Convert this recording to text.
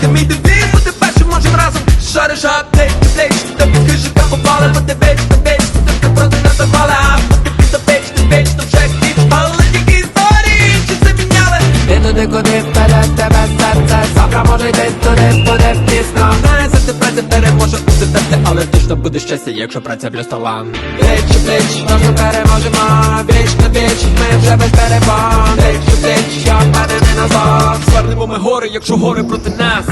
це не вийде мій девіз Бути першим можем разом. Шариш аптек, плеч, та підкажи, як попали Бо ти веч, ти веч, ти проти нас запали А поки під запеч, ти веч, то вже хліб Але тільки історії, чи це міняли Ти туди, куди вперед тебе серце. Завтра може йти туди, буде пізно. Знає, завжди праця переможе у тебе Але точно буде щастя, якщо праця плюс талант Плеч, плеч, Просто переможемо. Віч на віч, ми вже без перебон якщо гори проти нас